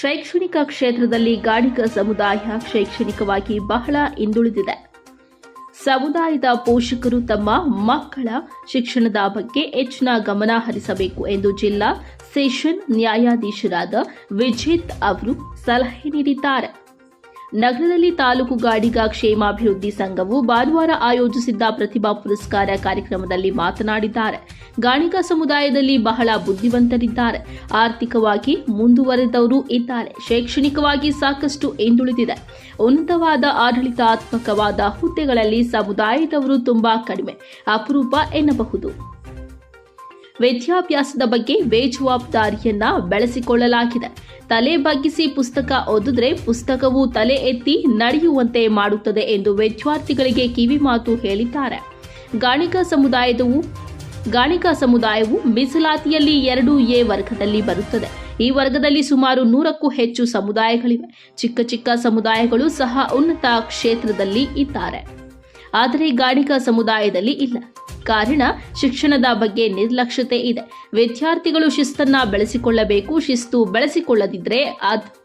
ಶೈಕ್ಷಣಿಕ ಕ್ಷೇತ್ರದಲ್ಲಿ ಗಾಣಿಗ ಸಮುದಾಯ ಶೈಕ್ಷಣಿಕವಾಗಿ ಬಹಳ ಹಿಂದುಳಿದಿದೆ. ಸಮುದಾಯದ ಪೋಷಕರು ತಮ್ಮ ಮಕ್ಕಳ ಶಿಕ್ಷಣದ ಬಗ್ಗೆ ಹೆಚ್ಚಿನ ಗಮನ ಹರಿಸಬೇಕು ಎಂದು ಜಿಲ್ಲಾ ಸೆಷನ್ ನ್ಯಾಯಾಧೀಶರಾದ ವಿಜಿತ್ ಅವರು ಸಲಹೆ ನೀಡಿದ್ದಾರೆ. ನಗರದಲ್ಲಿ ತಾಲೂಕು ಗಾಡಿಗ ಕ್ಷೇಮಾಭಿವೃದ್ಧಿ ಸಂಘವು ಭಾನುವಾರ ಆಯೋಜಿಸಿದ್ದ ಪ್ರತಿಭಾ ಪುರಸ್ಕಾರ ಕಾರ್ಯಕ್ರಮದಲ್ಲಿ ಮಾತನಾಡಿದ್ದಾರೆ. ಗಾಣಿಗ ಸಮುದಾಯದಲ್ಲಿ ಬಹಳ ಬುದ್ಧಿವಂತರಿದ್ದಾರೆ. ಆರ್ಥಿಕವಾಗಿ ಮುಂದುವರೆದವರು ಇದ್ದಾರೆ. ಶೈಕ್ಷಣಿಕವಾಗಿ ಸಾಕಷ್ಟು ಹಿಂದುಳಿದಿದೆ. ಉನ್ನತವಾದ ಆಡಳಿತಾತ್ಮಕವಾದ ಹುದ್ದೆಗಳಲ್ಲಿ ಸಮುದಾಯದವರು ತುಂಬಾ ಕಡಿಮೆ. ಅಪರೂಪ ಎನ್ನಬಹುದು. ವಿದ್ಯಾಭ್ಯಾಸದ ಬಗ್ಗೆ ಬೇಜವಾಬ್ದಾರಿಯನ್ನ ಬೆಳೆಸಿಕೊಳ್ಳಲಾಗಿದೆ. ತಲೆ ಬಗ್ಗಿಸಿ ಪುಸ್ತಕ ಓದಿದ್ರೆ ಪುಸ್ತಕವು ತಲೆ ಎತ್ತಿ ನಡೆಯುವಂತೆ ಮಾಡುತ್ತದೆ ಎಂದು ವಿದ್ಯಾರ್ಥಿಗಳಿಗೆ ಕಿವಿಮಾತು ಹೇಳಿದ್ದಾರೆ. ಗಾಣಿಕಾ ಸಮುದಾಯದವು ಗಾಣಿಕಾ ಸಮುದಾಯವು ಮೀಸಲಾತಿಯಲ್ಲಿ ಎರಡು ಎ ವರ್ಗದಲ್ಲಿ ಬರುತ್ತದೆ. ಈ ವರ್ಗದಲ್ಲಿ ಸುಮಾರು ನೂರಕ್ಕೂ ಹೆಚ್ಚು ಸಮುದಾಯಗಳಿವೆ. ಚಿಕ್ಕ ಚಿಕ್ಕ ಸಮುದಾಯಗಳು ಸಹ ಉನ್ನತ ಕ್ಷೇತ್ರದಲ್ಲಿ ಇದ್ದಾರೆ. ಆದರೆ ಗಾಣಿಗ ಸಮುದಾಯದಲ್ಲಿ ಇಲ್ಲ. ಕಾರಣ ಶಿಕ್ಷಣದ ಬಗ್ಗೆ ನಿರ್ಲಕ್ಷ್ಯತೆ ಇದೆ. ವಿದ್ಯಾರ್ಥಿಗಳು ಶಿಸ್ತನ್ನ ಬೆಳೆಸಿಕೊಳ್ಳಬೇಕು, ಶಿಸ್ತು ಬೆಳೆಸಿಕೊಳ್ಳದಿದ್ರೆ ಅದ್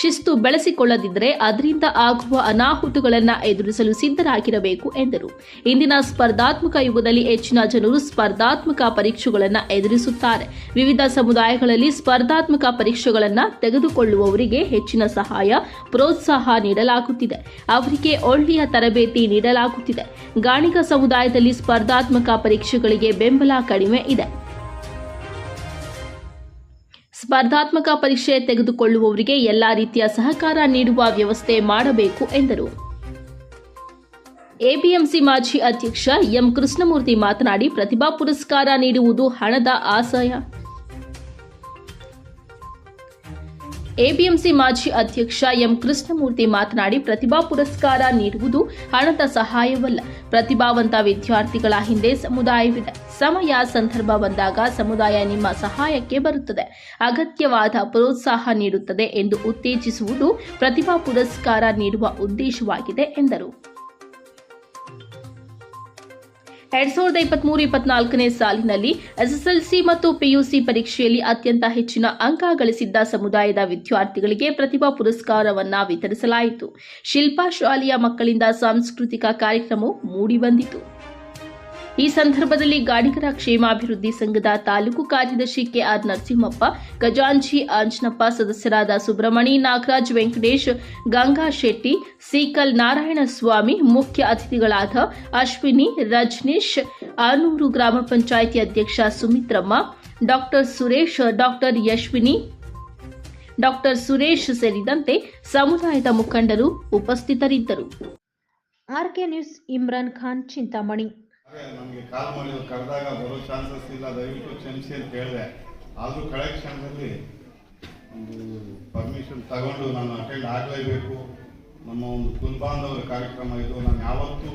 ಶಿಸ್ತು ಬೆಳೆಸಿಕೊಳ್ಳದಿದ್ದರೆ ಅದರಿಂದ ಆಗುವ ಅನಾಹುತಗಳನ್ನು ಎದುರಿಸಲು ಸಿದ್ಧರಾಗಿರಬೇಕು ಎಂದರು. ಇಂದಿನ ಸ್ಪರ್ಧಾತ್ಮಕ ಯುಗದಲ್ಲಿ ಹೆಚ್ಚಿನ ಜನರು ಸ್ಪರ್ಧಾತ್ಮಕ ಪರೀಕ್ಷೆಗಳನ್ನು ಎದುರಿಸುತ್ತಾರೆ. ವಿವಿಧ ಸಮುದಾಯಗಳಲ್ಲಿ ಸ್ಪರ್ಧಾತ್ಮಕ ಪರೀಕ್ಷೆಗಳನ್ನು ತೆಗೆದುಕೊಳ್ಳುವವರಿಗೆ ಹೆಚ್ಚಿನ ಸಹಾಯ, ಪ್ರೋತ್ಸಾಹ ನೀಡಲಾಗುತ್ತಿದೆ. ಅವರಿಗೆ ಒಳ್ಳೆಯ ತರಬೇತಿ ನೀಡಲಾಗುತ್ತಿದೆ. ಗಾಣಿಗ ಸಮುದಾಯದಲ್ಲಿ ಸ್ಪರ್ಧಾತ್ಮಕ ಪರೀಕ್ಷೆಗಳಿಗೆ ಬೆಂಬಲ ಕಡಿಮೆ ಇದೆ. ಸ್ಪರ್ಧಾತ್ಮಕ ಪರೀಕ್ಷೆ ತೆಗೆದುಕೊಳ್ಳುವವರಿಗೆ ಎಲ್ಲಾ ರೀತಿಯ ಸಹಕಾರ ನೀಡುವ ವ್ಯವಸ್ಥೆ ಮಾಡಬೇಕು ಎಂದರು. ಎಪಿಎಂಸಿ ಮಾಜಿ ಅಧ್ಯಕ್ಷ ಎಂ ಕೃಷ್ಣಮೂರ್ತಿ ಮಾತನಾಡಿ, ಪ್ರತಿಭಾ ಪುರಸ್ಕಾರ ನೀಡುವುದು ಹಣದ ಆಶಯ ಎಪಿಎಂಸಿ ಮಾಜಿ ಅಧ್ಯಕ್ಷ ಎಂ ಕೃಷ್ಣಮೂರ್ತಿ ಮಾತನಾಡಿ, ಪ್ರತಿಭಾ ಪುರಸ್ಕಾರ ನೀಡುವುದು ಹಣದ ಸಹಾಯವಲ್ಲ. ಪ್ರತಿಭಾವಂತ ವಿದ್ಯಾರ್ಥಿಗಳ ಹಿಂದೆ ಸಮುದಾಯವಿದೆ ಸಮಯ ಸಂದರ್ಭ ಬಂದಾಗ ಸಮುದಾಯ ನಿಮ್ಮ ಸಹಾಯಕ್ಕೆ ಬರುತ್ತದೆ. ಅಗತ್ಯವಾದ ಪ್ರೋತ್ಸಾಹ ನೀಡುತ್ತದೆ ಎಂದು ಉತ್ತೇಜಿಸುವುದು ಪ್ರತಿಭಾ ಪುರಸ್ಕಾರ ನೀಡುವ ಉದ್ದೇಶವಾಗಿದೆ ಎಂದರು. ಎರಡ್ ಸಾವಿರದ ಇಪ್ಪತ್ಮೂರು ಇಪ್ಪತ್ನಾಲ್ಕನೇ ಸಾಲಿನಲ್ಲಿ ಎಸ್ಎಸ್ಎಲ್ಸಿ ಮತ್ತು ಪಿಯುಸಿ ಪರೀಕ್ಷೆಯಲ್ಲಿ ಅತ್ಯಂತ ಹೆಚ್ಚಿನ ಅಂಕ ಗಳಿಸಿದ್ದ ಸಮುದಾಯದ ವಿದ್ಯಾರ್ಥಿಗಳಿಗೆ ಪ್ರತಿಭಾ ಪುರಸ್ಕಾರವನ್ನ ವಿತರಿಸಲಾಯಿತು. ಶಿಲ್ಪಾ ಶಾಲೆಯ ಮಕ್ಕಳಿಂದ ಸಾಂಸ್ಕೃತಿಕ ಕಾರ್ಯಕ್ರಮವು ಮೂಡಿಬಂದಿತು ಈ ಸಂದರ್ಭದಲ್ಲಿ ಗಾಡಿಗರ ಕ್ಷೇಮಾಭಿವೃದ್ಧಿ ಸಂಘದ ತಾಲೂಕು ಕಾರ್ಯದರ್ಶಿ ಕೆಆರ್ ನರಸಿಂಹಪ್ಪ ಗಜಾಂಜಿ ಅಂಜನಪ್ಪ ಸದಸ್ಯರಾದ ಸುಬ್ರಹ್ಮಣಿ ನಾಗರಾಜ್ ವೆಂಕಟೇಶ್, ಗಂಗಾ ಶೆಟ್ಟಿ, ಸೀಕಲ್ ನಾರಾಯಣಸ್ವಾಮಿ ಮುಖ್ಯ ಅತಿಥಿಗಳಾದ ಅಶ್ವಿನಿ, ರಜನೀಶ್, ಆನೂರು ಗ್ರಾಮ ಪಂಚಾಯಿತಿ ಅಧ್ಯಕ್ಷ Sumitramma, doctor Suresh, doctor Yashwini, doctor Suresh ಸೇರಿದಂತೆ ಸಮುದಾಯದ ಮುಖಂಡರು ಉಪಸ್ಥಿತರಿದ್ದರು. RK news Imran Khan Chintamani. ನಮಗೆ ಕಾಲ್ ಮಾಡಿ ಕರೆದಾಗ ಬರೋ ಚಾನ್ಸಸ್ ಇಲ್ಲ. ದಯವಿಟ್ಟು ಕ್ಷಮಿಸಿ ಅಂತ ಹೇಳಿದೆ. ಆದರೂ ಕಳೆ ಕ್ಷಣದಲ್ಲಿ ಒಂದು ಪರ್ಮಿಷನ್ ತಗೊಂಡು ನಾನು ಅಟೆಂಡ್ ಆಗಲೇಬೇಕು. ನಮ್ಮ ಒಂದು ಕುಲ್ಬಾಂಧವರ ಕಾರ್ಯಕ್ರಮ ಇದು. ನಾನು ಯಾವತ್ತೂ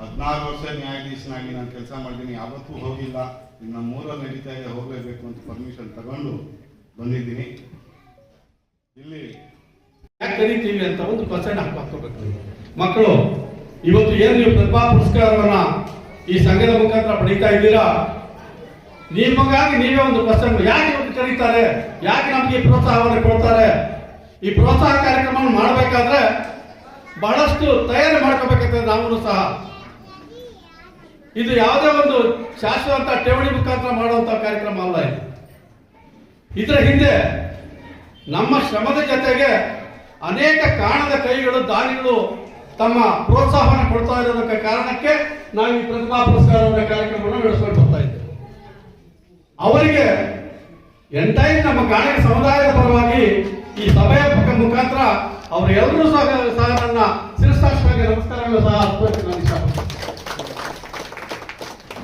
ಹದಿನಾರು ವರ್ಷ ನ್ಯಾಯಾಧೀಶನಾಗಿ ನಾನು ಕೆಲಸ ಮಾಡಿದ್ದೀನಿ ಯಾವತ್ತೂ ಹೋಗಿಲ್ಲ. ಇನ್ನು ಮೂರಲ್ಲಿ ನಡೀತಾ ಇದೆ. ಹೋಗಲೇಬೇಕು ಅಂತ ಪರ್ಮಿಷನ್ ತಗೊಂಡು ಬಂದಿದ್ದೀನಿ. ಇಲ್ಲಿ ಯಾಕೆ ಕರಿತೀವಿ ಅಂತ ಒಂದು ಪರ್ಸೆಂಟ್ ಹಾಕೋಬೇಕು ಮಕ್ಕಳು, ಇವತ್ತು ಏನು ನೀವು ಪ್ರತಿಭಾ ಈ ಸಂಘದ ಮುಖಾಂತರ ಪಡೀತಾ ಇದ್ದೀರಾ? ನಿಮಗಾಗಿ ನೀವೇ ಒಂದು ಪ್ರಸಂಗ. ಯಾಕೆ ಒಂದು ಕರೀತಾರೆ? ಯಾಕೆ ನಮಗೆ ಪ್ರೋತ್ಸಾಹವನ್ನು ಕೊಡ್ತಾರೆ? ಈ ಪ್ರೋತ್ಸಾಹ ಕಾರ್ಯಕ್ರಮವನ್ನು ಮಾಡಬೇಕಾದ್ರೆ ಬಹಳಷ್ಟು ತಯಾರಿ ಮಾಡ್ಕೋಬೇಕಾಗ್ತದೆ ನಾವು ಸಹ. ಇದು ಯಾವುದೇ ಒಂದು ಶಾಶ್ವತ ಠೇವಣಿ ಮುಖಾಂತರ ಮಾಡುವಂತ ಕಾರ್ಯಕ್ರಮ ಅಲ್ಲ ಇದು. ಇದರ ಹಿಂದೆ ನಮ್ಮ ಶ್ರಮದ ಜೊತೆಗೆ ಅನೇಕ ಕಾಣದ ಕೈಗಳು, ದಾನಿಗಳು ತಮ್ಮ ಪ್ರೋತ್ಸಾಹವನ್ನು ಕೊಡ್ತಾ ಇರೋದಕ್ಕೆ ಕಾರಣಕ್ಕೆ ನಾವು ಈ ಪ್ರತಿಭಾ ಪುರಸ್ಕಾರದ ಕಾರ್ಯಕ್ರಮವನ್ನು ನಡೆಸ್ಕೊಂಡು ಬರ್ತಾ ಇದ್ದೇವೆ. ಅವರಿಗೆ ಎಂಟೈನ್ ನಮ್ಮ ಗಾಯಕ ಸಮುದಾಯದ ಪರವಾಗಿ ಈ ಸಭೆಯ ಮುಖ- ಮುಖಾಂತರ ಅವರು ಎಲ್ಲರೂ ಸಹ ಸಹ ನನ್ನ ಶಿರಸಾಷ್ಟಾಗಿ ನಮಸ್ಕಾರಗಳು ಸಹ ಅರ್ಪಿಸಕ್ಕೆ ನಾನು ಇಷ್ಟಪಡ್ತೀನಿ.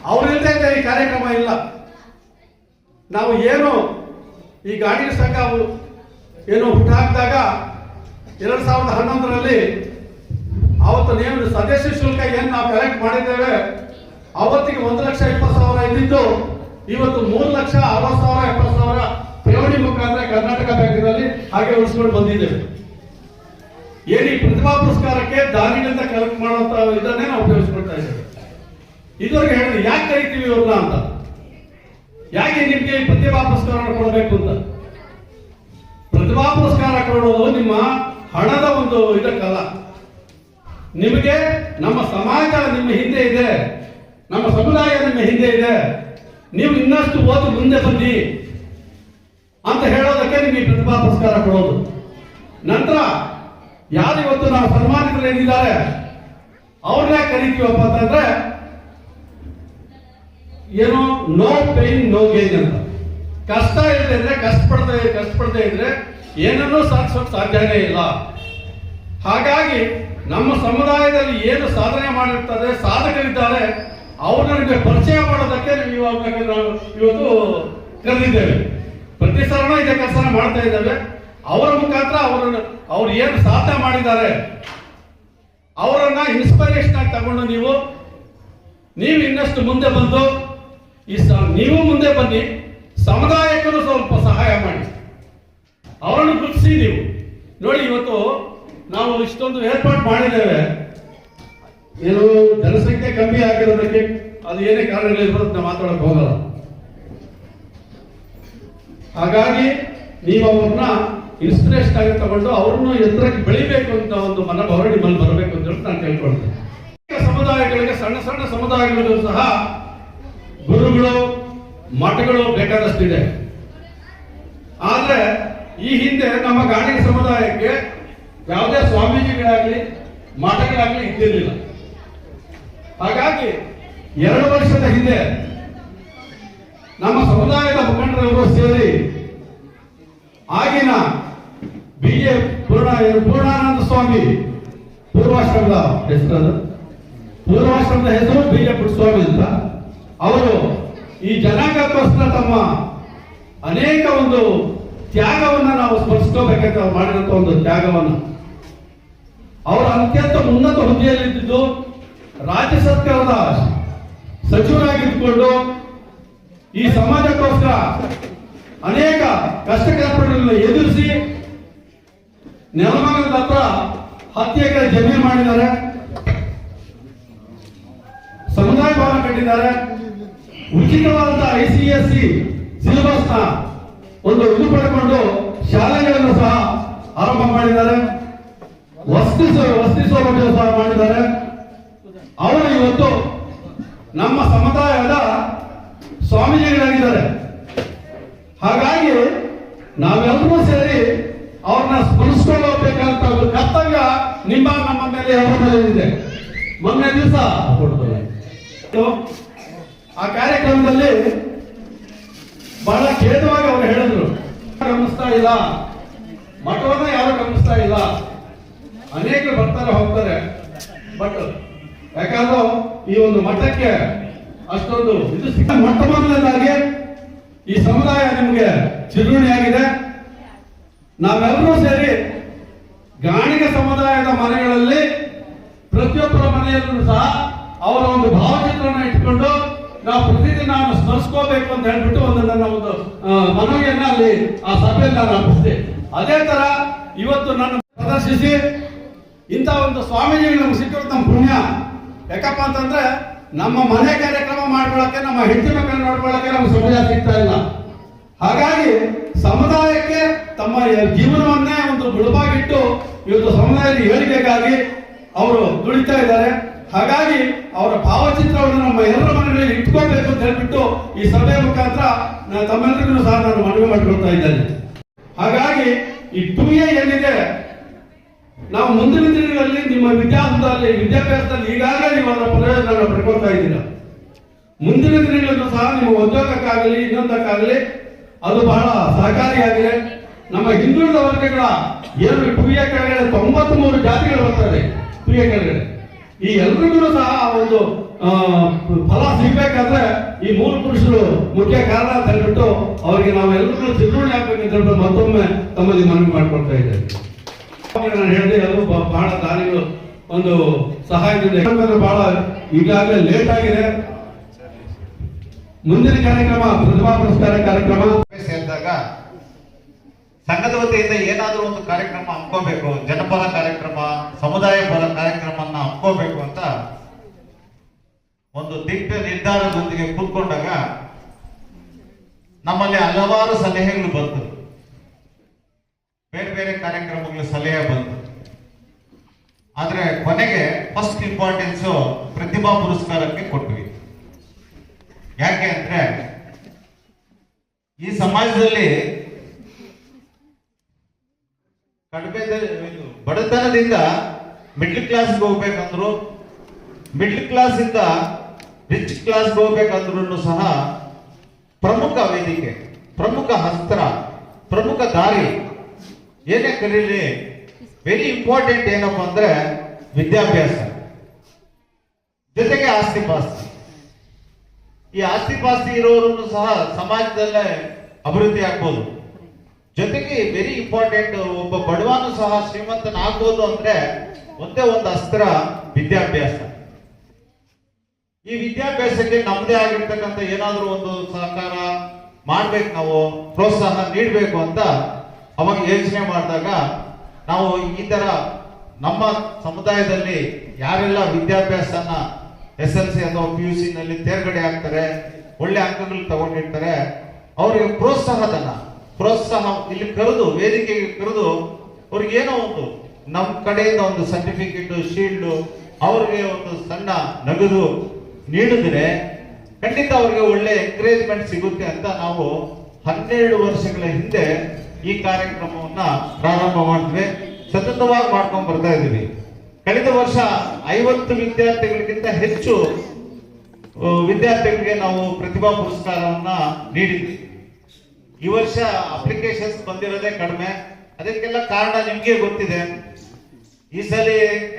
ಅವರಿಲ್ಲದೆ ಈ ಕಾರ್ಯಕ್ರಮ ಇಲ್ಲ. ನಾವು ಏನು ಈ ಗಾಡಿ ಸಂಘ ಏನು ಹುಟ್ಟಾಕಿದಾಗ ಎರಡು ಸಾವಿರದ ಹನ್ನೊಂದರಲ್ಲಿ ಅವತ್ತು ನೇಮ ಸದಸ್ಯ ಶುಲ್ಕ ಏನು ನಾವು ಕಲೆಕ್ಟ್ ಮಾಡಿದ್ದೇವೆ, ಅವತ್ತಿಗೆ ಒಂದು ಲಕ್ಷ ಇಪ್ಪತ್ತು ಸಾವಿರ ಇದ್ದಿದ್ದು, ಇವತ್ತು ಮೂರು ಲಕ್ಷ ಅರವತ್ತು ಸಾವಿರ, ಎಪ್ಪತ್ತು ಸಾವಿರ ಠೇವಣಿ ಮುಖಾಂತರ ಕರ್ನಾಟಕ ಬ್ಯಾಂಕಿನಲ್ಲಿ ಹಾಗೆ ಉಳಿಸ್ಕೊಂಡು ಬಂದಿದ್ದೇವೆ. ಏನು ಈ ಪ್ರತಿಭಾ ಪುರಸ್ಕಾರಕ್ಕೆ ದಾನಿಗಳಿಂದ ಕಲೆಕ್ಟ್ ಮಾಡುವಂತ ಇದನ್ನೇ ನಾವು ಉಪಯೋಗಿಸ್ಕೊಳ್ತಾ ಇದ್ದೇವೆ. ಇದುವರೆಗೆ ಹೇಳಿದ್ರೆ ಯಾಕೆ ಕರಿತೀವಿ ಇವ್ರನ್ನ ಅಂತ. ಯಾಕೆ ನಿಮ್ಗೆ ಈ ಪ್ರತಿಭಾ ಪುರಸ್ಕಾರ ಕೊಡಬೇಕು ಅಂತ? ಪ್ರತಿಭಾ ಪುರಸ್ಕಾರ ಕೊಡೋದು ನಿಮ್ಮ ಹಣದ ಒಂದು ಇದಕ್ಕಲ್ಲ. ನಿಮಗೆ ನಮ್ಮ ಸಮಾಜ ನಿಮ್ಮ ಹಿಂದೆ ಇದೆ. ನಮ್ಮ ಸಮುದಾಯ ನಿಮ್ಮ ಹಿಂದೆ ಇದೆ. ನೀವು ಇನ್ನಷ್ಟು ಓದಿ ಮುಂದೆ ಬನ್ನಿ ಅಂತ ಹೇಳೋದಕ್ಕೆ ನಿಮಗೆ ಪ್ರತಿಭಾ ಪುರಸ್ಕಾರ ಕೊಡೋದು. ನಂತರ ಯಾರು ಇವತ್ತು ನಾವು ಸನ್ಮಾನಿತರು ಏನಿದ್ದಾರೆ, ಅವ್ರನ್ನೇ ಕರಿತೀವಪ್ಪ ಅಂತಂದ್ರೆ ಏನೋ ನೋ ಪೇನ್ ನೋ ಗೇನ್ ಅಂತ. ಕಷ್ಟ ಇಲ್ಲದೆ ಇದ್ರೆ ಕಷ್ಟಪಡದೆ ಕಷ್ಟಪಡದೆ ಇದ್ರೆ ಏನನ್ನೂ ಸಾಧಿಸೋಕೆ ಸಾಧ್ಯನೇ ಇಲ್ಲ. ಹಾಗಾಗಿ ನಮ್ಮ ಸಮುದಾಯದಲ್ಲಿ ಏನು ಸಾಧನೆ ಮಾಡಿರ್ತಾರೆ ಸಾಧಕರಿದ್ದಾರೆ ಅವ್ರನ್ನ ಪರಿಚಯ ಮಾಡೋದಕ್ಕೆ ನಾವು ಇವತ್ತು ಕರೆದಿದ್ದೇವೆ. ಪ್ರತಿ ಸಲನೂ ಇದೇ ಕೆಲಸ ಮಾಡ್ತಾ ಇದ್ದೇವೆ. ಅವರ ಮುಖಾಂತರ ಅವರನ್ನು, ಅವ್ರು ಏನು ಸಾಧನೆ ಮಾಡಿದ್ದಾರೆ, ಅವರನ್ನ ಇನ್ಸ್ಪಿರೇಷನ್ ಆಗಿ ತಗೊಂಡು ನೀವು ನೀವು ಇನ್ನಷ್ಟು ಮುಂದೆ ಬಂದು, ಈ ನೀವು ಮುಂದೆ ಬನ್ನಿ, ಸಮುದಾಯಕ್ಕೂ ಸ್ವಲ್ಪ ಸಹಾಯ ಮಾಡಿ. ಅವರನ್ನು ಗುರುತಿಸಿ ನೀವು. ನೋಡಿ, ಇವತ್ತು ನಾವು ಇಷ್ಟೊಂದು ಏರ್ಪಾಟ್ ಮಾಡಿದ್ದೇವೆ. ಏನು ಜನಸಂಖ್ಯೆ ಕಮ್ಮಿ ಆಗಿರೋದಕ್ಕೆ ಅದು ಏನೇ ಕಾರಣಗಳಿರ್ಬೋದು ನಾವು ಮಾತಾಡಕ್ ಹೋಗಲ್ಲ. ಹಾಗಾಗಿ ನೀವು ಅವ್ರನ್ನ ಇನ್ಸ್ಪಿರೇಷನ್ ಆಗಿ ತಗೊಂಡು ಅವ್ರನ್ನು ಎತ್ತರಕ್ಕೆ ಬೆಳಿಬೇಕು ಅಂತ ಒಂದು ಮನೋಭಾವ ನಿಮ್ಮಲ್ಲಿ ಬರಬೇಕು ಅಂತ ಹೇಳಿ ನಾನು ಕೇಳ್ಕೊಳ್ತೇನೆ. ಸಮುದಾಯಗಳಿಗೆ, ಸಣ್ಣ ಸಣ್ಣ ಸಮುದಾಯಗಳಿಗೂ ಸಹ ಗುರುಗಳು, ಮಠಗಳು ಬೇಕಾದಷ್ಟಿದೆ. ಆದ್ರೆ ಈ ಹಿಂದೆ ನಮ್ಮ ಗಾಡಿ ಸಮುದಾಯಕ್ಕೆ ಯಾವುದೇ ಸ್ವಾಮೀಜಿಗಳಾಗಲಿ ಮಠಗಳಾಗಲಿ ಇದ್ದಿರಲಿಲ್ಲ. ಹಾಗಾಗಿ ಎರಡು ವರ್ಷದ ಹಿಂದೆ ನಮ್ಮ ಸಮುದಾಯದ ಮುಖಂಡರವರು ಸೇರಿ ಆಗಿನ ಬಿ ಎ ಪೂರ್ಣ ಪೂರ್ಣಾನಂದ ಸ್ವಾಮಿ ಪೂರ್ವಾಶ್ರಮದ ಹೆಸರು ಪೂರ್ವಾಶ್ರಮದ ಹೆಸರು ಬಿ ಎ ಪುಟ್ಟಸ್ವಾಮಿ ಅಂತ. ಅವರು ಈ ಜನಾಂಗಕ್ಕೋಸ್ಕರ ತಮ್ಮ ಅನೇಕ ಒಂದು ತ್ಯಾಗವನ್ನು ನಾವು ಸ್ಮರಿಸ್ಕೋಬೇಕಂತ ಮಾಡಿದಂಥ ಒಂದು ತ್ಯಾಗವನ್ನ ಅವರು ಅತ್ಯಂತ ಉನ್ನತ ಹುದ್ದೆಯಲ್ಲಿದ್ದು ರಾಜ್ಯ ಸರ್ಕಾರದ ಸಚಿವರಾಗಿದ್ದುಕೊಂಡು ಈ ಸಮಾಜಕ್ಕೋಸ್ಕರ ಅನೇಕ ಕಷ್ಟ ಎದುರಿಸಿ ನೆಲಮಂಗಲದ ಹತ್ರ ಹತ್ತು ಎಕರೆ ಜಮೀನು ಮಾಡಿದ್ದಾರೆ. ಸಮುದಾಯ ಭವನ ಕಟ್ಟಿದ್ದಾರೆ. ಉಚಿತವಾದಂತಹ ಐ ಸಿ ಎಸ್ ಸಿ ಸಿಲೆಬಸ್ನ ಒಂದು ಇದು ಪಡ್ಕೊಂಡು ಶಾಲೆಗಳನ್ನು ಸಹ ಆರಂಭ ಮಾಡಿದ್ದಾರೆ. ವಸತಿ ಸೌ- ವಸತಿ ಸೌಲಭ್ಯ ಸಹ ಮಾಡಿದ್ದಾರೆ. ಅವರು ಇವತ್ತು ನಮ್ಮ ಸಮುದಾಯದ ಸ್ವಾಮೀಜಿಗಳಾಗಿದ್ದಾರೆ. ಹಾಗಾಗಿ ನಾವೆಲ್ಲರೂ ಸೇರಿ ಅವ್ರನ್ನ ಸ್ಮರಿಸ್ಕೊಳ್ಳಬೇಕಂತ ಕರ್ತವ್ಯ ನಿಮ್ಮ ನಮ್ಮ ಮೇಲೆ ಇದೆ. ಮೊನ್ನೆ ದಿವಸ ಆ ಕಾರ್ಯಕ್ರಮದಲ್ಲಿ ಬಹಳ ಖೇದವಾಗಿ ಅವರು ಹೇಳಿದ್ರು. ಗಮನಿಸ್ತಾ ಇಲ್ಲ? ಮಠವನ್ನ ಯಾರು ಗಮನಿಸ್ತಾ ಇಲ್ಲ? ಅನೇಕರು ಬರ್ತಾರೆ ಹೋಗ್ತಾರೆ. ಬಟ್ ಯಾಕಂದ್ರೆ ಈ ಒಂದು ಮಠಕ್ಕೆ ಅಷ್ಟೊಂದು ಇದು ಮೊಟ್ಟ ಮೊದಲನೇದಾಗಿ ಈ ಸಮುದಾಯ ನಿಮಗೆ ಚಿರುಣಿಯಾಗಿದೆ ನಾವೆಲ್ಲರೂ ಸೇರಿ ಗಾಣಿಗ ಸಮುದಾಯದ ಮನೆಗಳಲ್ಲಿ ಪ್ರತಿಯೊಬ್ಬರ ಮನೆಯಲ್ಲೂ ಸಹ ಅವರ ಒಂದು ಭಾವಚಿತ್ರನ ಇಟ್ಕೊಂಡು ನಾವು ಪ್ರತಿದಿನ ನಾನು ಸ್ಮರಿಸ್ಕೋಬೇಕು ಅಂತ ಹೇಳ್ಬಿಟ್ಟು ಒಂದು ನನ್ನ ಒಂದು ಮನವಿಯನ್ನ ಅಲ್ಲಿ ಆ ಸಭೆಯಲ್ಲಿ ನಾನು ಅರ್ಪಿಸಿದೆ ಅದೇ ತರ ಇವತ್ತು ನನ್ನ ಪ್ರದರ್ಶಿಸಿ ಇಂಥ ಒಂದು ಸ್ವಾಮೀಜಿಗಳು ನಮ್ಗೆ ಸಿಕ್ಕಿರೋ ನಮ್ಮ ಪುಣ್ಯ. ಯಾಕಪ್ಪ ಅಂತಂದ್ರೆ ನಮ್ಮ ಮನೆ ಕಾರ್ಯಕ್ರಮ ಮಾಡ್ಕೊಳ್ಳಕ್ಕೆ, ನಮ್ಮ ಹೆಂಡತಿ ಮಕ್ಕಳನ್ನ ನೋಡ್ಕೊಳ್ಳಕ್ಕೆ ನಮ್ಗೆ ಸಮಯ ಸಿಗ್ತಾ ಇಲ್ಲ. ಹಾಗಾಗಿ ಸಮುದಾಯಕ್ಕೆ ತಮ್ಮ ಜೀವನವನ್ನೇ ಒಂದು ಬಿಡುವಾಗಿಟ್ಟು ಇವತ್ತು ಸಮುದಾಯದ ಏಳಿಗೆಗಾಗಿ ಅವರು ದುಡಿತಾ ಇದ್ದಾರೆ. ಹಾಗಾಗಿ ಅವರ ಭಾವಚಿತ್ರವನ್ನು ನಮ್ಮ ಎಲ್ಲರ ಮನೆಯಲ್ಲಿ ಇಟ್ಕೋಬೇಕು ಅಂತ ಹೇಳ್ಬಿಟ್ಟು ಈ ಸಭೆ ಮುಖಾಂತರ ತಮ್ಮೆಲ್ಲರಿಗೂ ಸಹ ನಾನು ಮನವಿ ಮಾಡಿಕೊಳ್ತಾ ಇದ್ದೇನೆ. ಹಾಗಾಗಿ ಈ ಟು ಎ ನಾವು ಮುಂದಿನ ದಿನಗಳಲ್ಲಿ ನಿಮ್ಮ ವಿದ್ಯಾರ್ಥದಲ್ಲಿ ವಿದ್ಯಾಭ್ಯಾಸದಲ್ಲಿ ಈಗಾಗಲೇ ನೀವು ಅದರ ಪ್ರಯೋಜನ ಪಡ್ಕೊಳ್ತಾ ಇದ್ದೀರಾ? ಮುಂದಿನ ದಿನಗಳನ್ನು ಸಹ ನಿಮ್ಮ ಉದ್ಯೋಗಕ್ಕಾಗಲಿ, ಇನ್ನೊಂದಕ್ಕಾಗಲಿ, ಅದು ಬಹಳ ಸಹಕಾರಿಯಾಗಿದೆ. ನಮ್ಮ ಹಿಂದುಳಿದ ವರ್ಗಗಳ ಏನು ಪ್ರಿಯ ಕೆಳಗಡೆ ತೊಂಬತ್ತ್ ಮೂರು ಜಾತಿಗಳು ಬರ್ತಾರೆ ಪ್ರಿಯ ಕೆಳಗಡೆ. ಈ ಎಲ್ರಿಗೂ ಸಹ ಒಂದು ಫಲ ಸಿಗ್ಬೇಕಾದ್ರೆ ಈ ಮೂರು ಪುರುಷರು ಮುಖ್ಯ ಕಾರಣ ಅಂತ ಹೇಳ್ಬಿಟ್ಟು ಅವರಿಗೆ ನಾವು ಎಲ್ರಿಗೂ ತಿಳುವಳಿ ಆಗ್ಬೇಕಂತ ಹೇಳ್ಬಿಟ್ಟು ಮತ್ತೊಮ್ಮೆ ತಮ್ಮಲ್ಲಿ ಮನವಿ ಮಾಡ್ಕೊಳ್ತಾ ಇದ್ದೇವೆ. ಹೇಳಿದೆ, ಅದು ಬಹಳ ದಾನಿಗಳು ಒಂದು ಸಹಾಯದಿಂದ ಬಹಳ ಈಗಾಗಲೇ ಲೇಟ್ ಆಗಿದೆ. ಮುಂದಿನ ಕಾರ್ಯಕ್ರಮ, ಪ್ರತಿಭಾ ಪುರಸ್ಕಾರ ಕಾರ್ಯಕ್ರಮ. ಸೇರಿದಾಗ ಸಂಘದ ವತಿಯಿಂದ ಏನಾದರೂ ಒಂದು ಕಾರ್ಯಕ್ರಮ ಹಮ್ಕೋಬೇಕು ಜನಪರ ಕಾರ್ಯಕ್ರಮ, ಸಮುದಾಯ ಪರ ಕಾರ್ಯಕ್ರಮನ ಹಮ್ಕೋಬೇಕು ಅಂತ ಒಂದು ದಿಟ್ಟ ನಿರ್ಧಾರದೊಂದಿಗೆ ಕೂತ್ಕೊಂಡಾಗ ನಮ್ಮಲ್ಲಿ ಹಲವಾರು ಸಲಹೆಗಳು ಬಂತು ಬೇರೆ ಬೇರೆ ಕಾರ್ಯಕ್ರಮಗಳು ಸಲಹೆ ಬಂತು. ಆದ್ರೆ ಕೊನೆಗೆ ಫಸ್ಟ್ ಇಂಪಾರ್ಟೆನ್ಸ್ ಪ್ರತಿಭಾ ಪುರಸ್ಕಾರಕ್ಕೆ ಕೊಟ್ವಿ. ಯಾಕೆ ಅಂದ್ರೆ ಈ ಸಮಾಜದಲ್ಲಿ ಕಡಿಮೆ ಬಡತನದಿಂದ ಮಿಡ್ಲ್ ಕ್ಲಾಸ್ಗೆ ಹೋಗ್ಬೇಕಂದ್ರು ಮಿಡ್ಲ್ ಕ್ಲಾಸ್ ಇಂದ ರಿಚ್ ಕ್ಲಾಸ್ಗೆ ಹೋಗ್ಬೇಕಂದ್ರೂ ಸಹ ಪ್ರಮುಖ ವೇದಿಕೆ, ಪ್ರಮುಖ ಹಸ್ತ್ರ, ಪ್ರಮುಖ ದಾರಿ. ಏನೇ ಕರೀಲಿ ವೆರಿ ಇಂಪಾರ್ಟೆಂಟ್ ಏನಪ್ಪ ಅಂದ್ರೆ ವಿದ್ಯಾಭ್ಯಾಸ. ಜೊತೆಗೆ ಆಸ್ತಿ ಪಾಸ್ತಿ ಈ ಆಸ್ತಿ ಪಾಸ್ತಿ ಇರೋರನ್ನು ಸಹ ಸಮಾಜದಲ್ಲೇ ಅಭಿವೃದ್ಧಿ ಆಗ್ಬೋದು. ಜೊತೆಗೆ ವೆರಿ ಇಂಪಾರ್ಟೆಂಟ್ ಒಬ್ಬ ಬಡವನು ಸಹ ಶ್ರೀಮಂತನಾಗ್ಬೋದು ಅಂದ್ರೆ ಒಂದೇ ಒಂದು ಅಸ್ತ್ರ ವಿದ್ಯಾಭ್ಯಾಸ. ಈ ವಿದ್ಯಾಭ್ಯಾಸಕ್ಕೆ ನಮ್ದೇ ಆಗಿರ್ತಕ್ಕಂಥ ಏನಾದರೂ ಒಂದು ಸಹಕಾರ ಮಾಡ್ಬೇಕು ನಾವು, ಪ್ರೋತ್ಸಾಹ ನೀಡಬೇಕು ಅಂತ ಅವಾಗ ಯೋಚನೆ ಮಾಡಿದಾಗ ನಾವು ಈ ತರ ನಮ್ಮ ಸಮುದಾಯದಲ್ಲಿ ಯಾರೆಲ್ಲ ವಿದ್ಯಾಭ್ಯಾಸನ ಎಸ್ ಎಲ್ ಸಿ ಅಥವಾ ಪಿ ಯು ಸಿ ನಲ್ಲಿ ತೇರ್ಗಡೆ ಆಗ್ತಾರೆ, ಒಳ್ಳೆ ಅಂಕಗಳು ತಗೊಂಡಿರ್ತಾರೆ, ಅವರಿಗೆ ಪ್ರೋತ್ಸಾಹಧನ, ಪ್ರೋತ್ಸಾಹ ಇಲ್ಲಿ ಕರೆದು, ವೇದಿಕೆಗೆ ಕರೆದು ಅವ್ರಿಗೆ ಏನೋ ಒಂದು ನಮ್ಮ ಕಡೆಯಿಂದ ಒಂದು ಸರ್ಟಿಫಿಕೇಟ್ ಶೀಲ್ಡ್ ಅವ್ರಿಗೆ ಒಂದು ಸಣ್ಣ ನಗದು ನೀಡಿದ್ರೆ ಖಂಡಿತ ಅವ್ರಿಗೆ ಒಳ್ಳೆ ಎಂಕರೇಜ್ಮೆಂಟ್ ಸಿಗುತ್ತೆ ಅಂತ ನಾವು ಹನ್ನೆರಡು ವರ್ಷಗಳ ಹಿಂದೆ ಈ ಕಾರ್ಯಕ್ರಮವನ್ನ ಪ್ರಾರಂಭ ಮಾಡಿದ್ವಿ ಸತತವಾಗಿ ಮಾಡ್ಕೊಂಡು ಬರ್ತಾ ಇದ್ದೀವಿ. ಕಳೆದ ವರ್ಷ ಐವತ್ತು ವಿದ್ಯಾರ್ಥಿಗಳಿಗಿಂತ ಹೆಚ್ಚು ವಿದ್ಯಾರ್ಥಿಗಳಿಗೆ ನಾವು ಪ್ರತಿಭಾ ಪುರಸ್ಕಾರವನ್ನ ನೀಡಿದ್ವಿ. ಈ ವರ್ಷ ಅಪ್ಲಿಕೇಶನ್ಸ್ ಬಂದಿರೋದೇ ಕಡಿಮೆ. ಅದಕ್ಕೆಲ್ಲ ಕಾರಣ ನಿಮಗೆ ಗೊತ್ತಿದೆ. ಈ ಸಲ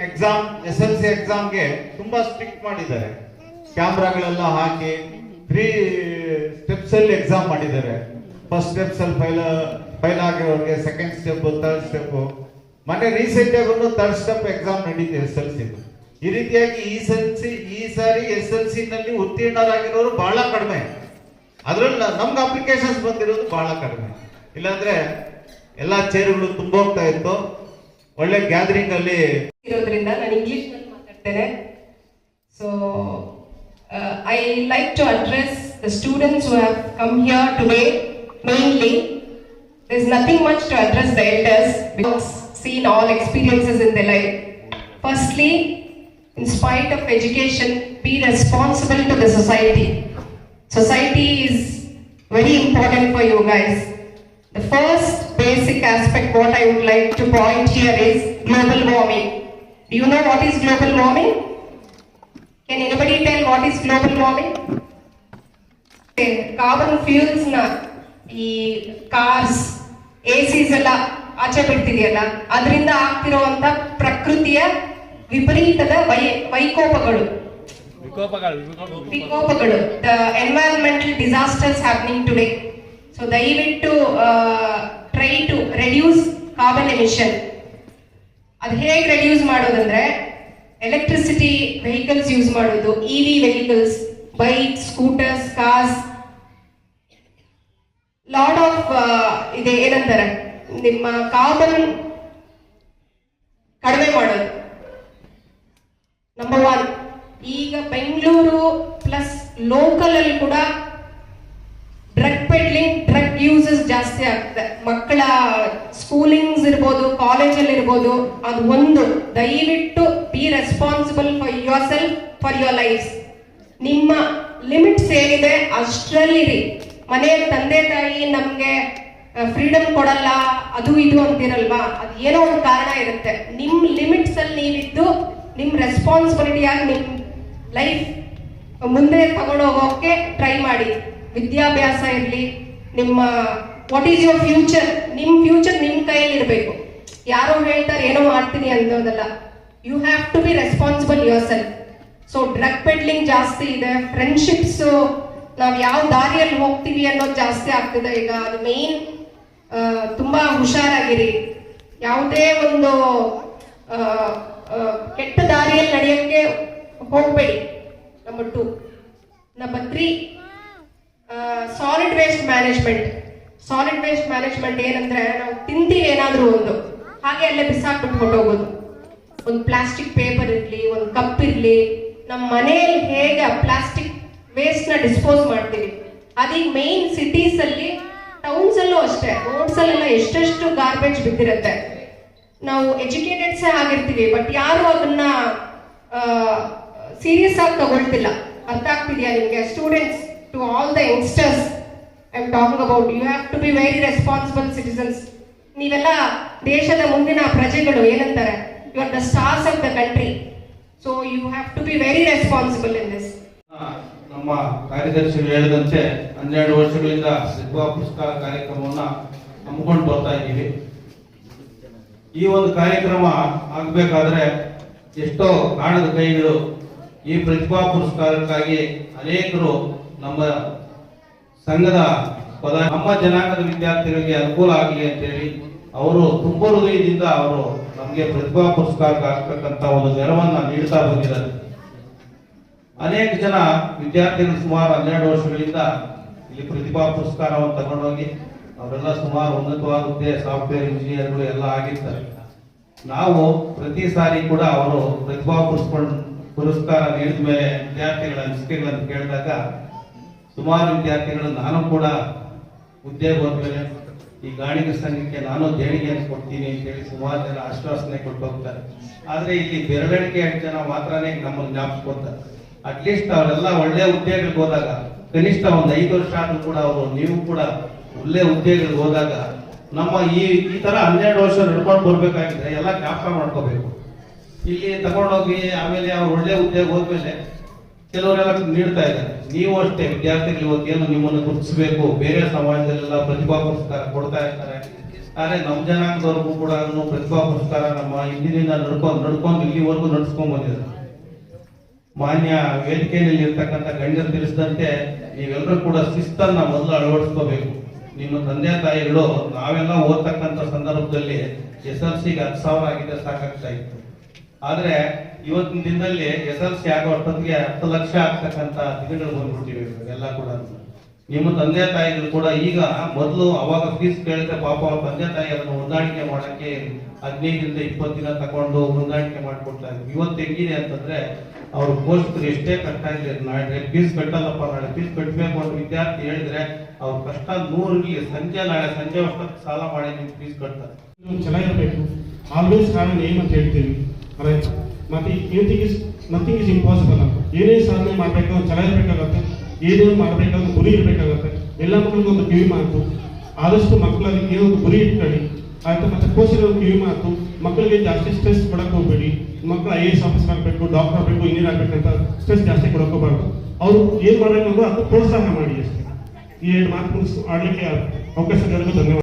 ಎಕ್ಸಾಮ್ ಎಸ್ ಎಲ್ ಸಿ ಎಕ್ಸಾಮ್ಗೆ ತುಂಬಾ ಸ್ಟ್ರಿಕ್ಟ್ ಮಾಡಿದ್ದಾರೆ. ಕ್ಯಾಮ್ರಾಗಳೆಲ್ಲ ಹಾಕಿ ತ್ರೀ ಸ್ಟೆಪ್ಸ್ ಅಲ್ಲಿ ಎಕ್ಸಾಮ್ ಮಾಡಿದ್ದಾರೆ. ಫಸ್ಟ್ ಸ್ಟೆಪ್ಸ್ ಅಲ್ಲಿ fail fail second step third step ಮೊನ್ನೆ ರೀಸೆಂಟ್ ಆಗಿ ತರ್ಡ್ ಸ್ಟೆಪ್ ಎಕ್ಸಾಮ್ ನಡೀತಿದೆ ಎಸ್ ಎಲ್ ಸಿ ಈ ರೀತಿಯಾಗಿ ಈ ಸಿ ಈ ಸಾರಿ ಎಸ್ ಎಲ್ ಸಿ ನಲ್ಲಿ ಉತ್ತೀರ್ಣರಾಗಿರೋರು ಬಹಳ ಕಡಿಮೆ. ಅದ್ರಲ್ಲಿ ನಮ್ಗೆ ಅಪ್ಲಿಕೇಶನ್ಸ್ ಬಂದಿರೋದು ಬಹಳ ಕಡಿಮೆ. ಇಲ್ಲಾಂದ್ರೆ ಎಲ್ಲಾ ಚೇರುಗಳು ತುಂಬೋಗ್ತಾ ಇತ್ತು. ಒಳ್ಳೆ ಗ್ಯಾದರಿಂಗ್ ಅಲ್ಲಿ ಇರೋದ್ರಿಂದ ನಾನು ಇಂಗ್ಲಿಷ್ನಲ್ಲಿ ಮಾತಾಡ್ತೇನೆ. So I like to address the students who have come here today mainly There is nothing much to address the elders because seen all experiences in their life. Firstly, in spite of education, be responsible to the society. Society is very important for you guys. The first basic aspect what I would like to point here is global warming. Do you know what is global warming? Can anybody tell what is global warming? Carbon fuels, na, the cars, cars ACs ಎಲ್ಲ ಆಚೆ ಬಿಡ್ತಿದೆಯಲ್ಲ ಅದರಿಂದ ಆಗ್ತಿರುವಂತ ಪ್ರಕೃತಿಯ ವಿಪರೀತದ ವೈ ವೈಕೋಪಗಳು. ವಿಕೋಪಗಳು the environmental disasters happening today so ದಯವಿಟ್ಟು try to reduce carbon emission ಅದು ಹೇಗೆ ರೆಡ್ಯೂಸ್ ಮಾಡೋದಂದ್ರೆ ಎಲೆಕ್ಟ್ರಿಸಿಟಿ ವೆಹಿಕಲ್ಸ್ ಯೂಸ್ ಮಾಡೋದು E V vehicles bike scooters cars lot of ಇದೆ, ಏನಂತಾರೆ? ನಿಮ್ಮ ಕಾರ್ಬನ್ ಕಡಿಮೆ ಮಾಡೋದು. ನಂಬರ್ ಒನ್ ಈಗ ಬೆಂಗಳೂರು ಪ್ಲಸ್ ಲೋಕಲ್ ಅಲ್ಲಿ ಕೂಡ ಡ್ರಗ್ ಪೆಡ್ಲಿಂಗ್ ಡ್ರಗ್ ಯೂಸಸ್ ಜಾಸ್ತಿ ಆಗ್ತದೆ. ಮಕ್ಕಳ ಸ್ಕೂಲಿಂಗ್ಸ್ ಇರ್ಬೋದು ಕಾಲೇಜಲ್ಲಿ ಇರ್ಬೋದು, ಅದು ಒಂದು. ದಯವಿಟ್ಟು be responsible for yourself for your life ನಿಮ್ಮ ಲಿಮಿಟ್ಸ್ ಏನಿದೆ, ಅಷ್ಟರಲ್ಲಿರಿ. ಮನೆ ತಂದೆ ತಾಯಿ ನಮ್ಗೆ ಫ್ರೀಡಮ್ ಕೊಡಲ್ಲ, ಅದು ಇದು ಅಂತಿರಲ್ವಾ? ಅದು ಏನೋ ಒಂದು ಕಾರಣ ಇರುತ್ತೆ. ನಿಮ್ ಲಿಮಿಟ್ಸ್ ಅಲ್ಲಿ ನೀವಿದ್ದು, ನಿಮ್ ರೆಸ್ಪಾನ್ಸಿಬಿಲಿಟಿಯಾಗಿ ನಿಮ್ ಲೈಫ್ ಮುಂದೆ ತಗೊಂಡು ಹೋಗೋಕೆ ಟ್ರೈ ಮಾಡಿ. ವಿದ್ಯಾಭ್ಯಾಸ ಇರಲಿ, ನಿಮ್ಮ ವಾಟ್ ಈಸ್ ಯುವರ್ ಫ್ಯೂಚರ್ ನಿಮ್ ಫ್ಯೂಚರ್ ನಿಮ್ ಕೈಯಲ್ಲಿ ಇರಬೇಕು. ಯಾರೋ ಹೇಳ್ತಾರೆ, ಏನೋ ಮಾಡ್ತೀನಿ ಅನ್ನೋದಲ್ಲ you have to be responsible yourself so drug peddling ಜಾಸ್ತಿ ಇದೆ. ಫ್ರೆಂಡ್ಶಿಪ್ಸ್ ನಾವ್ ಯಾವ ದಾರಿಯಲ್ಲಿ ಹೋಗ್ತೀವಿ ಅನ್ನೋದು ಜಾಸ್ತಿ ಆಗ್ತಿದೆ. ಈಗ ಅದು ಮೇನ್ ತುಂಬಾ ಹುಷಾರಾಗಿರಿ. ಯಾವುದೇ ಒಂದು ಕೆಟ್ಟ ದಾರಿಯಲ್ಲಿ ನಡೆಯೋಕ್ಕೆ ಹೋಗ್ಬೇಡಿ. Number two number three solid waste management solid waste management ಏನಂದ್ರೆ ನಾವು ತಿಂತೀವಿ ಏನಾದರೂ ಒಂದು, ಹಾಗೆ ಅಲ್ಲೇ ಬಿಸಾಕ್ಬಿಟ್ಟು ಹೊಟ್ಟೋಗೋದು ಒಂದು ಪ್ಲಾಸ್ಟಿಕ್ ಪೇಪರ್ ಇರಲಿ, ಒಂದು ಕಪ್ ಇರಲಿ ನಮ್ಮ ಮನೆಯಲ್ಲಿ ಹೇಗೆ ಪ್ಲಾಸ್ಟಿಕ್ ವೇಸ್ಟ್ನ ಡಿಸ್ಪೋಸ್ ಮಾಡ್ತೀವಿ. ಅದೀಗ ಮೇನ್ ಸಿಟೀಸ್ ಅಲ್ಲಿ ಟೌನ್ಸ್ ಅಲ್ಲೂ ಅಷ್ಟೇ ರೋಡ್ಸ್ ಅಲ್ಲೆಲ್ಲ ಎಷ್ಟೆಷ್ಟು ಗಾರ್ಬೇಜ್ ಬಿದ್ದಿರುತ್ತೆ. ನಾವು ಎಜುಕೇಟೆಡ್ಸ್ ಆಗಿರ್ತೀವಿ ಬಟ್ ಯಾರು ಅದನ್ನ ಸೀರಿಯಸ್ ಆಗಿ ತಗೊಳ್ತಿಲ್ಲ. ಅರ್ಥ ಆಗ್ತಿದ್ಯಾ ನಿಮಗೆ? Students to all the youngsters I am talking about you have to be very responsible citizens ನೀವೆಲ್ಲ ದೇಶದ ಮುಂದಿನ ಪ್ರಜೆಗಳು, ಏನಂತಾರೆ? You are the stars of the country so you have to be very responsible in this ನಮ್ಮ ಕಾರ್ಯದರ್ಶಿ ಹೇಳಿದಂತೆ ಹನ್ನೆರಡು ವರ್ಷಗಳಿಂದ ಪ್ರತಿಭಾ ಪುರಸ್ಕಾರ ಕಾರ್ಯಕ್ರಮವನ್ನು ಹಮ್ಮಿಕೊಂಡು ಬರ್ತಾ ಇದ್ದೀವಿ. ಈ ಒಂದು ಕಾರ್ಯಕ್ರಮ ಆಗಬೇಕಾದ್ರೆ ಎಷ್ಟೋ ಕಾಣದ ಕೈಗಳು ಈ ಪ್ರತಿಭಾ ಪುರಸ್ಕಾರಕ್ಕಾಗಿ ಅನೇಕರು ನಮ್ಮ ಸಂಘದ ಪದ, ನಮ್ಮ ಜನಾಂಗದ ವಿದ್ಯಾರ್ಥಿಗಳಿಗೆ ಅನುಕೂಲ ಆಗಲಿ ಅಂತೇಳಿ ಅವರು ತುಂಬ ಹೃದಯದಿಂದ ಅವರು ನಮಗೆ ಪ್ರತಿಭಾ ಪುರಸ್ಕಾರಕ್ಕೆ ಆಗ್ತಕ್ಕಂಥ ಒಂದು ನೆರವನ್ನು ನೀಡ್ತಾ ಬಂದಿದ್ದಾರೆ. ಅನೇಕ ಜನ ವಿದ್ಯಾರ್ಥಿಗಳು ಸುಮಾರು ಹನ್ನೆರಡು ವರ್ಷಗಳಿಂದ ಇಲ್ಲಿ ಪ್ರತಿಭಾ ಪುರಸ್ಕಾರವನ್ನು ತಗೊಂಡೋಗಿ ಅವರೆಲ್ಲ ಸುಮಾರು ಉನ್ನತವಾದ ಹುದ್ದೆ ಸಾಫ್ಟ್ವೇರ್ ಇಂಜಿನಿಯರ್ಗಳು ಎಲ್ಲ ಆಗಿರ್ತಾರೆ. ನಾವು ಪ್ರತಿ ಸಾರಿ ಕೂಡ ಅವರು ಪ್ರತಿಭಾ ಪುರಸ್ಕಾರ ಪುರಸ್ಕಾರ ನೀಡಿದ ಮೇಲೆ ವಿದ್ಯಾರ್ಥಿಗಳ ಅನಿಸಿಕೆಗಳನ್ನು ಕೇಳಿದಾಗ ಸುಮಾರು ವಿದ್ಯಾರ್ಥಿಗಳು, ನಾನು ಕೂಡ ಹುದ್ದೆ ಹೋದ್ಮೇಲೆ ಈ ಗಾಣಿಗ ಸಂಘಕ್ಕೆ ನಾನು ದೇಣಿಗೆಯನ್ನು ಕೊಡ್ತೀನಿ ಅಂತ ಹೇಳಿ ಸುಮಾರು ಜನ ಆಶ್ವಾಸನೆ ಕೊಟ್ಟು ಹೋಗ್ತಾರೆ. ಆದರೆ ಇಲ್ಲಿ ಬೆರಳಿಕೆ ಜನ ಮಾತ್ರನೇ ನಮ್ಮನ್ನು ಜ್ಞಾಪಿಸ್ಕೊತಾರೆ ಅಟ್ಲೀಸ್ಟ್ ಅವರೆಲ್ಲ ಒಳ್ಳೆ ಉದ್ಯೋಗಕ್ಕೆ ಹೋದಾಗ, ಕನಿಷ್ಠ ಒಂದು ಐದು ವರ್ಷ ಆದ್ರೂ ಕೂಡ ಅವರು, ನೀವು ಕೂಡ ಒಳ್ಳೆ ಉದ್ಯೋಗಕ್ಕೆ ಹೋದಾಗ, ನಮ್ಮ ಈ ಈ ತರ ಹನ್ನೆರಡು ವರ್ಷ ನಡ್ಕೊಂಡು ಬರಬೇಕಾಗಿದೆ, ಎಲ್ಲ ಜ್ಞಾಪಕ ಮಾಡ್ಕೋಬೇಕು. ಇಲ್ಲಿ ತಗೊಂಡೋಗಿ ಆಮೇಲೆ ಅವ್ರು ಒಳ್ಳೆ ಉದ್ಯೋಗ ಹೋದ್ಮೇಲೆ ಕೆಲವರೆಲ್ಲ ನೀಡ್ತಾ ಇದ್ದಾರೆ. ನೀವು ಅಷ್ಟೇ ವಿದ್ಯಾರ್ಥಿಗಳು ಏನು ನಿಮ್ಮನ್ನು ಗುರುತಿಸಬೇಕು, ಬೇರೆ ಸಮಾಜದಲ್ಲೆಲ್ಲ ಪ್ರತಿಭಾ ಪುರಸ್ಕಾರ ಕೊಡ್ತಾ ಇರ್ತಾರೆ. ಆದರೆ ನಮ್ಮ ಜನಾಂಗದವ್ರಿಗೂ ಕೂಡ ಪ್ರತಿಭಾ ಪುರಸ್ಕಾರ ನಮ್ಮ ಹಿಂದಿನಿಂದ ನಡ್ಕೊಂಡು ನಡ್ಕೊಂಡು ಇಲ್ಲಿವರೆಗೂ ನಡ್ಸ್ಕೊಂಡ್ ಬಂದಿದ್ದಾರೆ. ಮಾನ್ಯ ವೇದಿಕೆಯಲ್ಲಿ ಇರ್ತಕ್ಕಂಥ ಗಣ್ಯರು ತಿಳಿಸಿದಂತೆ ನೀವೆಲ್ಲರೂ ಕೂಡ ಶಿಸ್ತನ್ನ ಮೊದಲು ಅಳವಡಿಸ್ಕೋಬೇಕು. ನಿಮ್ಮ ತಂದೆ ತಾಯಿಗಳು ನಾವೆಲ್ಲ ಓದ್ತಕ್ಕಂಥ ಸಂದರ್ಭದಲ್ಲಿ ಎಸ್ ಎಲ್ ಸಿಗೆ ಹತ್ತು ಸಾವಿರ ಆಗಿದೆ, ಸಾಕಾಗ್ತಾ ಇತ್ತು. ಆದ್ರೆ ಇವತ್ತಿನ ದಿನದಲ್ಲಿ ಎಸ್ ಎಲ್ ಸಿ ಆಗೋ ಅಷ್ಟೊತ್ತಿಗೆ ಹತ್ತು ಲಕ್ಷ ಆಗ್ತಕ್ಕಂಥ ದಿನಗಳು ಬಂದ್ಬಿಟ್ಟಿವೆ ಎಲ್ಲ ಕೂಡ ನಿಮ್ಮ ತಂದೆ ತಾಯಿಗಳು ಕೂಡ ಈಗ ಮೊದಲು ಅವಾಗ ಫೀಸ್ ಕೇಳಿದ್ರೆ ಪಾಪ ಅವ್ರ ತಂದೆ ತಾಯಿ ಅದನ್ನು ಹೊಂದಾಣಿಕೆ ಮಾಡಕ್ಕೆ ಹದಿನೈದರಿಂದ ಇಪ್ಪತ್ತು ದಿನ ತಗೊಂಡು ಹೊಂದಾಣಿಕೆ ಮಾಡಿಕೊಡ್ತಾ ಇದ್ರು. ಇವತ್ತು ಹೆಂಗಿದೆ ಅಂತಂದ್ರೆ ಅವ್ರ ಪೋಷಕರು ಎಷ್ಟೇ ಕಟ್ಟಾಗ್ಲಿ ನಾಳೆ ಫೀಸ್ ಕಟ್ಟಲ್ಲಪ್ಪ, ನಾಳೆ ಫೀಸ್ ಕಟ್ಟಬೇಕು ಅಂತ ವಿದ್ಯಾರ್ಥಿ ಹೇಳಿದ್ರೆ ಅವ್ರ ಕಷ್ಟ ನೂರಿಗೆ ಸಂಜೆ, ನಾಳೆ ಸಂಜೆ ಅಷ್ಟೊತ್ತು ಸಾಲ ಮಾಡಿ ನಿಮ್ಗೆ ಫೀಸ್ ಕಟ್ತಾರೆ. ಚೆನ್ನಾಗಿರ್ಬೇಕು. ಆಲ್ವೇಸ್ ಹ್ಯಾವ್ ನೇಮ್ ಅಂತ ಹೇಳ್ತೀವಿ. ರೈಟ್ ಮತ್ತೆ ಇವತ್ತಿಗೆ ನಥಿಂಗ್ ಇಸ್ ಇಂಪಾಸಿಬಲ್ ಅಂತ. ಏನೇ ಸಾಧನೆ ಮಾಡಬೇಕು ಚೆನ್ನಾಗಿರ್ಬೇಕಾಗತ್ತೆ. ಏನೇನು ಮಾಡಬೇಕಾದ್ರೆ ಗುರಿ ಇರಬೇಕಾಗತ್ತೆ. ಎಲ್ಲ ಮಕ್ಕಳಿಗೂ ಒಂದು ಕಿವಿ ಮಾತು. ಆದಷ್ಟು ಮಕ್ಕಳಲ್ಲಿ ಏನೊಂದು ಗುರಿ ಇಟ್ಕೊಳ್ಳಿ. ಆಯ್ತು, ಮತ್ತೆ ಒಂದು ಕಿವಿ ಮಾತು, ಮಕ್ಕಳಿಗೆ ಜಾಸ್ತಿ ಸ್ಟ್ರೆಸ್ ಕೊಡಕ್ಕೆ ಹೋಗ್ಬೇಡಿ. ಮಕ್ಕಳು ಐ ಎ ಎಸ್ ಆಫೀಸರ್ ಆಗಬೇಕು ಡಾಕ್ಟರ್ ಆಗಬೇಕು ಇಂಜಿನಿಯರ್ ಆಗಬೇಕಂತ ಸ್ಟ್ರೆಸ್ ಜಾಸ್ತಿ ಕೊಡಕ್ಕೆ ಅವರು ಏನು ಮಾಡಬೇಕು ಅದು ಪ್ರೋತ್ಸಾಹ ಮಾಡಿ ಅಷ್ಟೇ. ಈ ಎರಡು ಮಾತು ಆಡಲಿಕ್ಕೆ ಅವಕಾಶ ಧನ್ಯವಾದ.